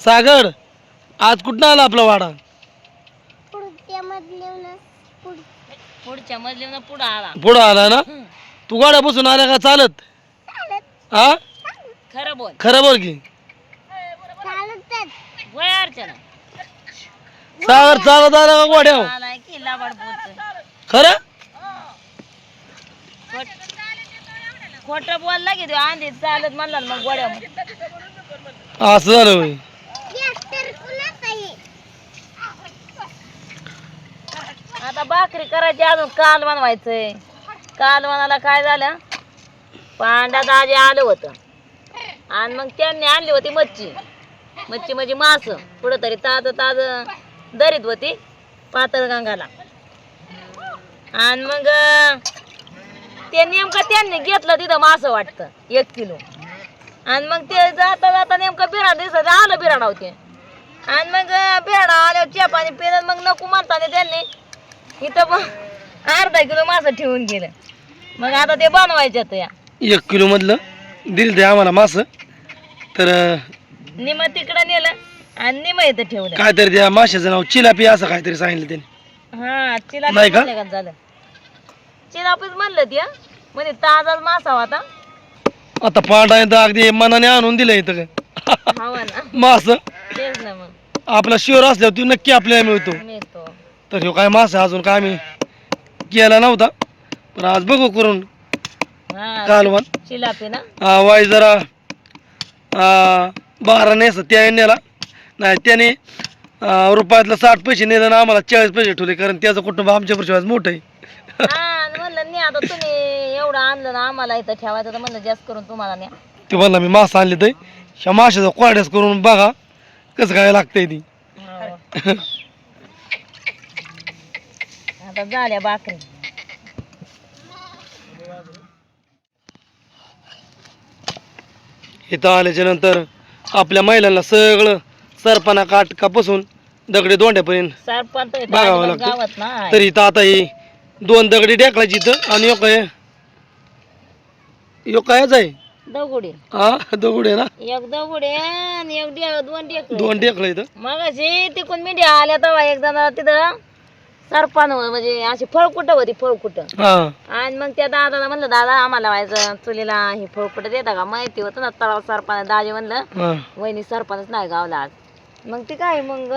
सागर आज कुठं आला आपला वाडा? पुढच्या पुढच्या पुढं आला. पुढं आला ना? तू गाड्या बसून आला का चालत? हा खरं बोल. खरं बोल की. चालतच वय अर्चना. सागर चालत आला का गोड्या आलाय की लाबाड बोलतोय. खरं? खोट बोलला की तो आंधी चालत म्हणला ना मग गोड्या असं झालं होय ट्रॅक्टर कुणाचा आहे आता भाकरी करायची अजून काल बनवायचंय. काल बनाला काय झालं? पांडा दाजे आलं होतं. आणि मग त्यांनी आणली होती मच्छी. मच्छी म्हणजे मास. कुठं तरी ताज ताज दरीत होती पातळ गंगाला आणि मग ते नेमकं त्यांनी घेतलं तिथं मास वाटतं एक किलो. आणि मग ते जाता जाता नेमकं बिराड दिसत आलं बिराडा होते. आणि मग बिराडा आल्यावर च्या पाणी मग नको म्हणताना त्यांनी इथं अर्धा किलो मासं ठेवून गेलं. मग आता ते बनवायच्यात या. एक किलो मधलं दिलं ते आम्हाला मास. तर निम तिकडं नेलं आणि निम इथं ठेवलं. काहीतरी त्या माशाचं नाव चिलापी असं काहीतरी सांगितलं त्याने. हा चिलापी नाही का? का झालं? चिलापीच म्हणलं ती हा. म्हणजे ताजाच मासा होता. आता पांडा तर अगदी मनाने आणून दिलं इथं. हवा ना. मास. तेच ना मग. आपला शिवर असल्यावर तू नक्की आपल्याला मिळतो. मिळतो. तर ह्यो काय मास अजून काय आम्ही केला नव्हता. पण आज बघू करून कालवण. ना? हा, वाय जरा आ, बारा नेस त्या नेला. नाही त्याने आ, रुपयातलं साठ पैसे नेलं ना आम्हाला चाळीस पैसे ठेवले कारण त्याचं कुटुंब आमच्या पेक्षा मोठं आहे. हा आणि म्हणलं नाही आता तुम्ही एवढं आणलं ना आम्हाला इथं ठेवायचं तर म्हणलं जास्त करून तुम्हाला न्या. ते म्हणला मी मास आणले तर ह्या माशाचा क्वाड्यास करून बघा कसं काय लागतंय ती. हो. आता झाल्या भाकरी इथं आल्याच्यानंतर आपल्या महिलांना सगळं सरपणा काटकापासून दगडी दोंड्यापर्यंत सरपंच बघावं लागतं. गावात तर इथं आता ही दोन दगडी ढेकळायची इथं आणि एक आहे यो कायच आहे. दगुडी. हा दगड आहे ना? एक दगुडी आणि एक डे दोन डेकळे दोन ढेकळं इथं. मग तिकून मिडिया आल्या तेव्हा एकदा तिथं सरपण म्हणजे अशी फळकुट होती फळकुट हा. आणि मग त्या दादाला म्हणलं दादा आम्हाला व्हायचं चुलीला हे फळकुट देता का? माहिती होतं ना तळाव सरपण दाजी म्हणलं हा. वहिनी सरपंच नाही गावला आज. मग ते काय मग?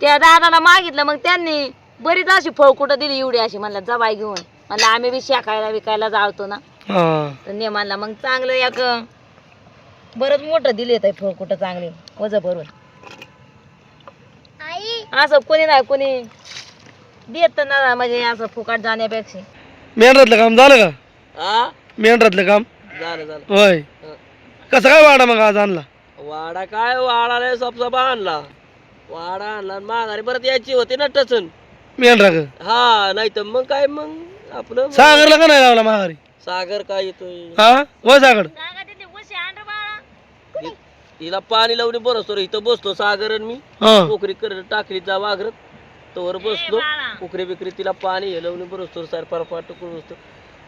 त्या दादाला मागितलं मग त्यांनी बरीच अशी फळकुटं दिली एवढी अशी म्हणलं जवाई घेऊन. म्हणलं आम्ही बी शेकायला विकायला जावतो ना. हा. तर नेमाला मग चांगलं एक बरंच मोठं दिले तर फळकुटं चांगले वज भरून आई. असं कोणी नाही कोणी देत ना म्हणजे असं फुकट जाण्यापेक्षा. मेंढरातलं काम झालं का? हा मेंढरातलं काम? झालं झालं. होय. कसं काय वाडा मग आज आणला? वाडा काय वाडाला सबसाबा आणला. वाडा आणला आणि माघारी परत यायची होती ना टचन. मेंढरा का हा नाही तर मग काय मग? आपलं सागरला का नाही लावला माघारी? सागर काय येतोय? हा? होय सागर. हि- हिला पाणी लावणे बसतो रे इथं बसतो सागर आणि मी. हा. पोखरी कर टाकली जा वाघरत तोवर बसलो. पोखरी बिकरी तिला पाणी हे लावणे बसतो सार पार पाट करून बसतो.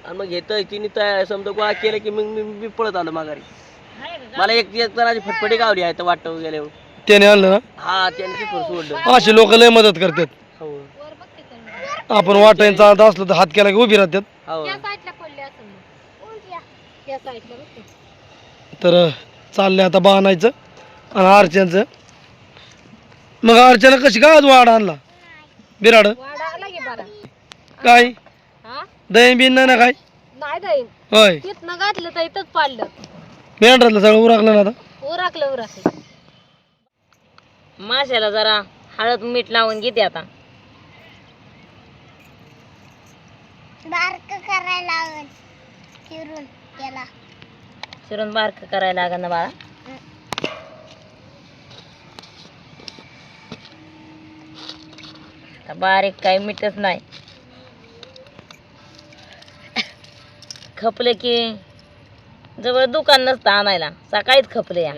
आणि मग घेतं तिने तयार समजा गोळा केलं की मग मी मी पळत आलो माघारी. मला एक एक जणाची फटफटी गावली आहे तर वाटत गेल्यावर त्याने आणलं ना? हा त्याने सोडलं. असे लोक लय मदत करतात. हो. आपण वाटायचं चालत असलं तर हात केला की उभी राहतात. हो. तर चाललंय आता बाणायचं आणि आरच्यांचं मग अर्चना कशी काय आज वाड आणला? बिराड काय? दहीन बिन नाही ना काय? नाही होय. तिथनं घातलं तर इथंच पाडलं. मेंढरातलं सगळं उराकलं ना आता? उराकलं उराकलं. माशाला जरा हळद मीठ लावून घेते आता. बारक करायला लागल. चिरून त्याला. चिरून बारक करायला लागेल ना बाळा. आता बारीक काही मीठच नाही. खपले की जवळ दुकान नसतं आणायला. सकाळीच खपले या.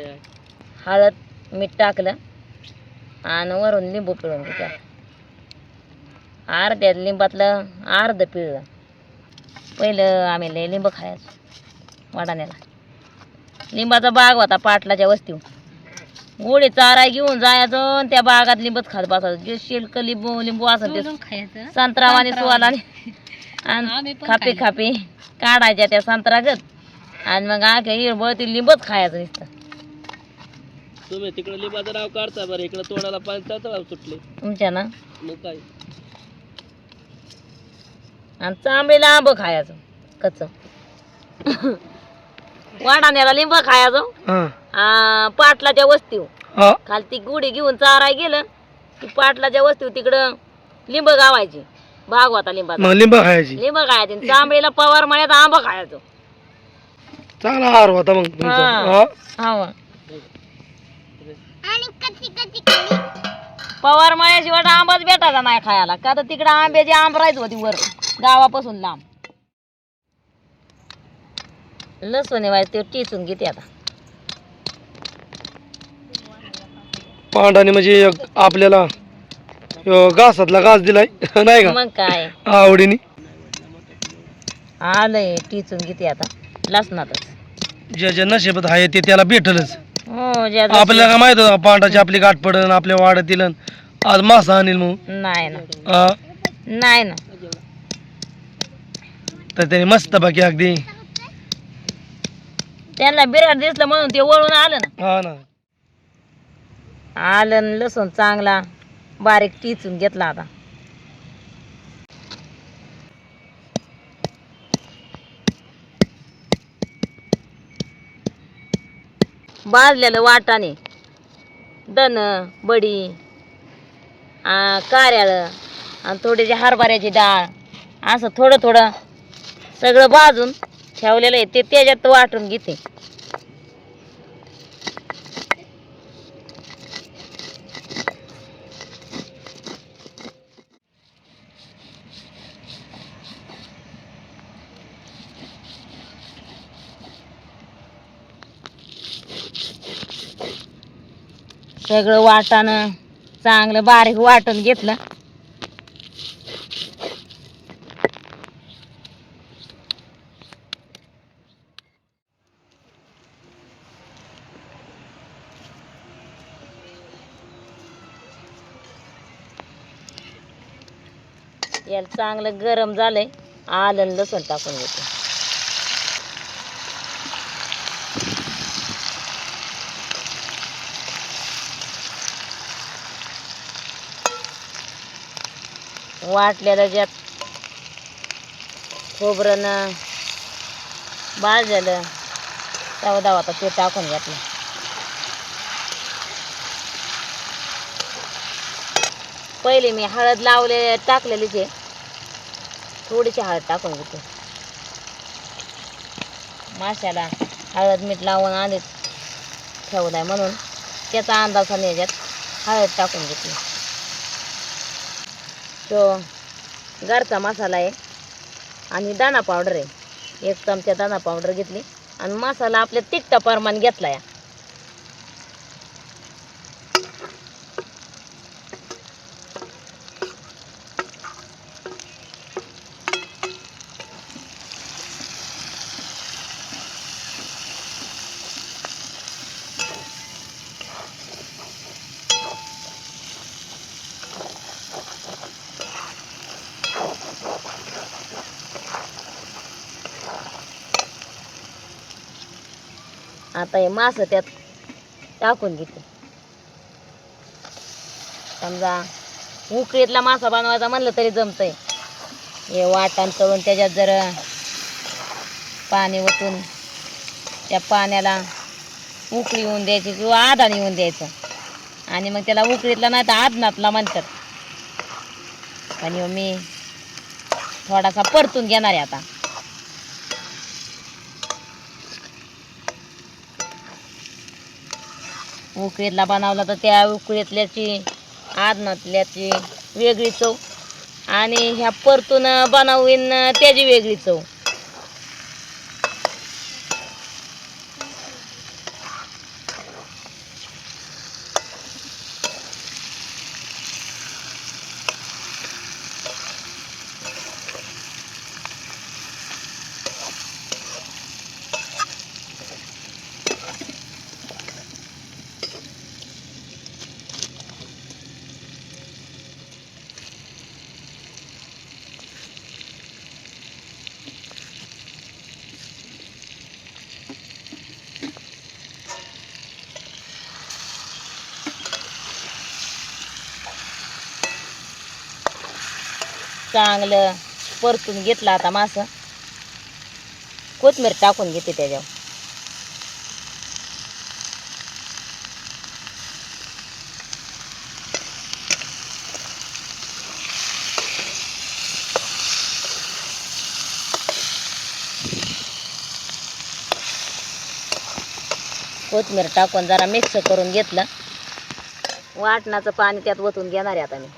हळद मीठ टाकलं आणि वरून लिंबू पिळून घेत्या अर्ध्या लिंबातलं अर्ध पिळलं. पहिलं आम्ही लिंब खायचो. वाटाण्याला लिंबाचा बाग होता पाटलाच्या वस्तीवर गोडे चारा घेऊन जायचं आणि त्या बागात लिंबत खात बसायचं. जे शिल्क लिंबू लिंबू असेल ते संत्रावाने सुवाला आणि खापे खापे काढायच्या त्या संत्रागत आणि मग आख्या हिरबळ ती लिंबच खायचं नुसतं. तुम्ही तिकडे लिंबाचं नाव काढता बरं. इकडे तोंडाला पाणी तळतळाव सुटले. तुमच्या ना? मग काय? आणि चांबळीला आंब खायचं. कच वाडाण्याला लिंब खायचं. हा. आ, पाटलाच्या वस्तीव हा. खालती गुढी घेऊन चाराय गेलं की पाटलाच्या वस्तीव तिकडं लिंब गावायची. भाग होता लिंबाचा. मग लिंब खायची. लिंब खायचे आणि चांबळीला पवार मळ्यात आंब खायचो. चांगला आहार होता मग तुमचा. हा. हा. पवार मळ्याशिवाय आंबाच भेटायचा नाही खायला. का तर तिकडं आंब्याची आंब राहायची होती वर गावापासून लांब. लसूण व्हायचं ते टिचून घेते आता. पांडाने म्हणजे एक आपल्याला घासातला घास दिलाय नाही का? मग काय? आवडीने. आलंय टिचून घेते आता लसणातच. ज्या ज्या नशिबात आहे ते त्याला भेटलच. हो ज्या आपल्याला काय माहीत होतं पांडाची आपली गाठ पडन आपल्या वाड्यातील आज मासा आणील म्हणून. नाही ना. हा. नाही ना. तर त्याने मस्त बाकी अगदी त्यांना बिराड दिसलं म्हणून ते वळून आलं ना. हा ना. आलं न लसूण चांगला बारीक टिचून घेतला आता. भाजलेलं वाटाणे दन बडी कार्याळं आणि थोडीशी हरभऱ्याची डाळ असं थोडं थोडं सगळं भाजून ठेवलेलं आहे ते त्याच्यात वाटून घेते. सगळं वाटाणं चांगलं बारीक वाटून घेतलं. याला चांगलं गरम झालंय. आलं लसूण टाकून घेते. वाटलेलं ज्यात खोबरं तवा दावा तर ते टाकून घेतलं. पहिले मी हळद लावले टाकलेलीच आहे थोडीशी हळद टाकून घेते. माशाला हळद मीठ लावून आधीच आहे म्हणून. त्याचा अंदाज आणि याच्यात हळद टाकून घेतली तो घरचा मसाला आहे आणि दाणा पावडर आहे. एक चमचा दाणा पावडर घेतली आणि मसाला आपल्या तिखटा प्रमाण घेतला या आता हे मासं त्यात टाकून घेते. समजा उकळीतला मासा बनवायचा म्हणलं तरी जमतंय. हे वाटण तळून त्याच्यात जर पाणी ओतून त्या पाण्याला उकळी येऊन द्यायची किंवा आदान येऊन द्यायचं. आणि मग त्याला उकळीतला नाही तर आदनातला म्हणतात. आणि मी थोडासा परतून घेणार आहे आता. उकळीतला बनवला तर त्या उकळीतल्याची आदनातल्याची वेगळी चव. आणि ह्या परतून बनवीन त्याची वेगळी चव. चांगलं परतून घेतलं आता मास. कोथमीर टाकून घेते त्याच्यावर. कोथमीर टाकून जरा मिक्स करून घेतलं. वाटणाचं पाणी त्यात ओतून घेणार आहे आता मी.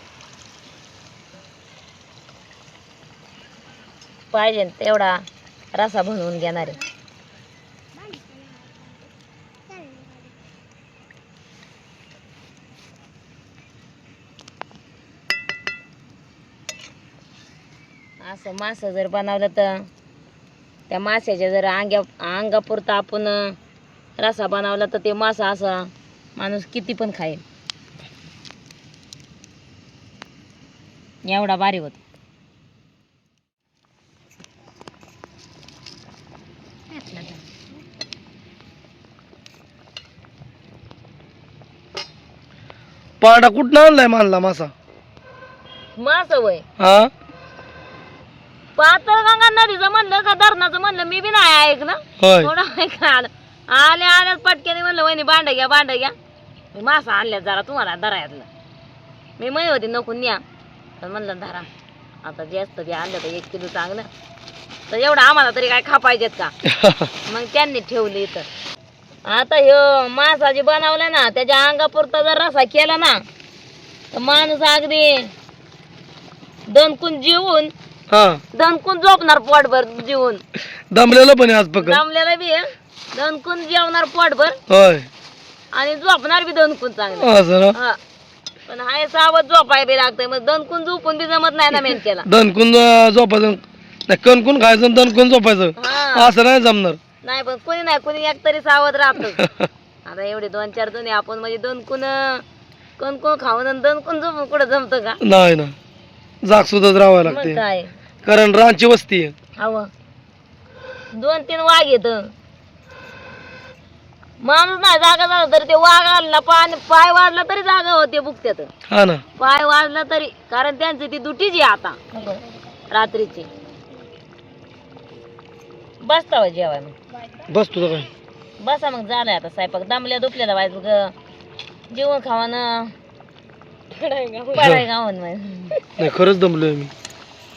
पाहिजे तेवढा रसा बनवून घेणार आहे. असं मासं जर बनवलं तर त्या माशाच्या जर अंग्या अंगापुरता आपण रसा बनवला तर ते मासा असा माणूस किती पण खाईल. एवढा भारी होत. पाडा कुठं आणलाय मानला मासा? मास वय? हा? पातळ गंगा नदीचं म्हणलं का धरणाचं म्हणलं? मी बी नाही ऐकलं. होय. थोडं ऐका आलं? आल्या आल्या पटक्याने म्हणलं वहिनी भांड घ्या भांड घ्या. मी मासा आणल्या जरा तुम्हाला धरायतलं. मी म्हणे होती नको न्या. पण म्हणलं धरा. आता जास्त बी आणलं तर एक किलो चांगलं. तर एवढं आम्हाला तरी काय खा पाहिजेत का? मग त्यांनी ठेवलं इथं. आता ह्यो मासा जे बनवलं ना त्याच्या अंगापुरता जर रसा केला ना तर माणूस अगदी दणकून जेवून हा. दणकून झोपणार पोटभर जेवून. दमलेलं पण आहे आज पकड जमलेलं बी आहे. दणकून जेवणार पोटभर. होय. आणि झोपणार बी दणकून चांगलं. असं ना? हा. पण हाय सावध झोपाय बी लागतंय. मग दणकून झोपून बी जमत नाही ना मेंढक्याला. दणकून अं, झोपायचं. नाही कणकून खायचं आणि दणकून झोपायचं. हा. असं नाही जमणार. नाही पण कोणी नाही कोणी एक तरी सावध राहत. आता एवढे दोन चार जणी आपण म्हणजे दणकून कणकून खाऊन आणि दणकून झोपून कुठं जमतं का? नाही ना. जाग सुद्धा राहावं मग लागते. काय? कारण रांची वस्ती आहे. हवं. दोन तीन वाघ येत माणूस नाही जागा झाला तरी ते वाघ आला पाणी पाय वाढला तरी जागा होते बुकत्यात. हा ना. पाय वाजला तरी कारण त्यांची ती दुटीच आहे आता रात्रीची. बसता जेवाय मग बस तुझं काय? बसा मग झालंय आता स्वयंपाक. दमल्या दुपल्याला व्हायचं ग जेवण खावानं. पडाय गावन मग. नाही खरंच दमलोय मी.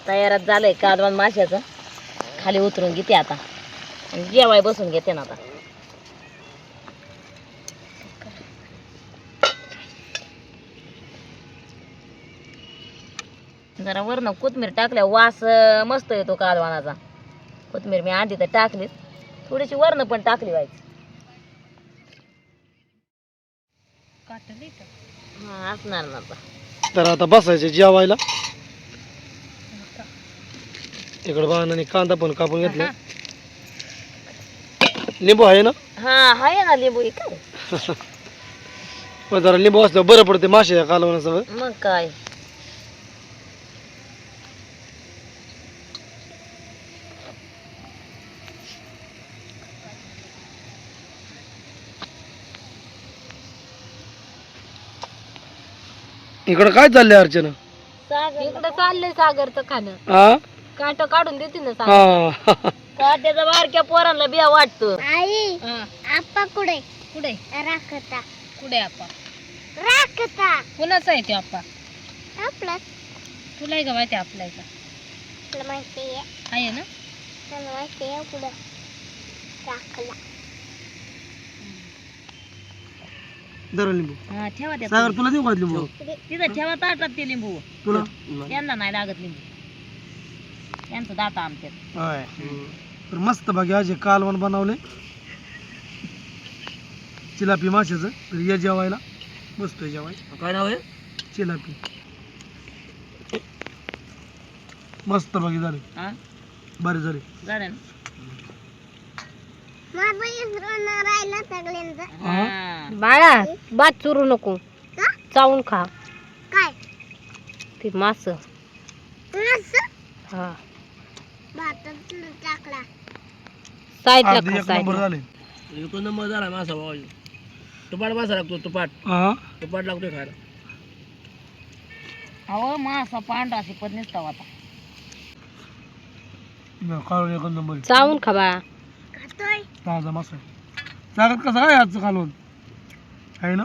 तयारात झालंय कालवण माशाचं. खाली उतरून घेते आता. आणि जेवाय बसून घेते ना आता. जरा वरनं कोथमीर टाकल्या वास अं, मस्त येतो कालवानाचा कोथमीर मी आधी तर टाकलीच. थोडीशी वरनं पण टाकली व्हायची हा असणार ना आता. तर आता बसायचे जेवायला. इकडं बाणाने कांदा पण कापून घेतला. लिंबू आहे ना? हा आहे ना लिंबू इकडे. पण जरा लिंबू असल्यावर बरं पडते मासे कालवण्यासह मग काय? इकडं काय चाललंय अर्चना? सागर इकडे चाललंय सागरचं खाणं. हा काट काढून देते ना हा. काट्याचा बारक्या पोरांना बिया वाटतो. आई आप्पा कुठे? कुठे? राखता. कुठे आपा राखता. कुणाचा आहे ते आपा आपला. तुला का माहिती आपला का? तुला माहिती आहे? आहे ना? तुला माहिती आहे कुठं राखला. जरा लिंबू. हा ठेवा त्या सागर तुला देऊ का लिंबू? तिथं ठेवा ताटात ते लिंबू. तुला? त्यांना नाही लागत लिंबू. त्यांचं दाता आमच्यात. होय. तर मस्त आज हे कालवण बनवले. चिलापी माशाचं. तर ये जेवायला. बसतोय जेवाय काय नाव आहे? चिलापी. मस्त बाकी झाले. हा? बरे झाले. झालं ना? बाळा भात चुरू नको. का? चावून खा. काय? ते मास. हा. साईडला खा साईडला. एक नंबर झाला मासा तुपाट मासा लागतो तुपाट हा. तुपाट लागतोय खायला. अहो मासा पांढरा शिपत नसता. चावून खा बा. खातोय ताजा मासा आहे. सागत कसा आहे आजचं कालवण आहे ना?